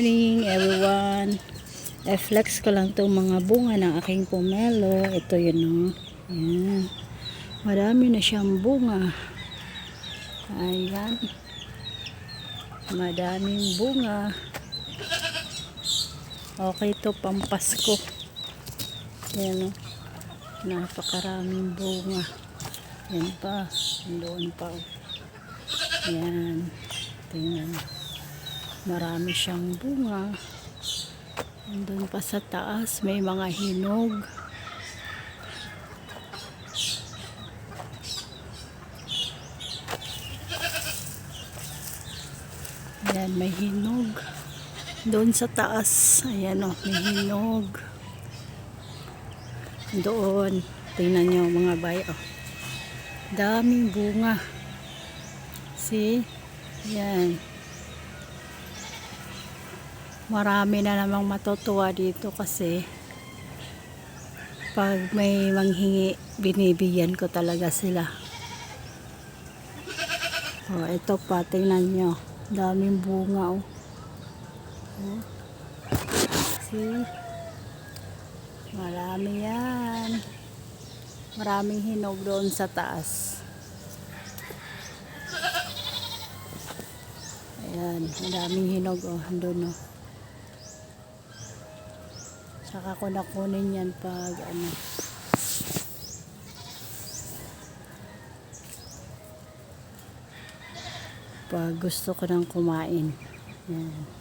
morning everyone. I-flex ko lang itong mga bunga ng aking pomelo. Ito yun o. Ayan. Marami na siyang bunga. Ayan. Madaming bunga. Okay to pampasko. Ayan o. Napakaraming bunga. Yan pa. Doon pa. Ayan. Tingnan. Marami siyang bunga. Doon pa sa taas, may mga hinog. Ayan, may hinog. Doon sa taas, ayan o, may hinog. Doon, tingnan nyo mga bay, oh. Daming bunga. See? Ayan. Marami na namang matutuwa dito kasi pag may manghingi, binibigyan ko talaga sila. Oh, ito pa, tingnan nyo. Daming bunga, oh. Oh. See? Marami yan. Maraming hinog doon sa taas. Ayan, madaming hinog, oh. Doon, oh. Saka ko nakunin yan pag ano. Pag gusto ko nang kumain. Yan.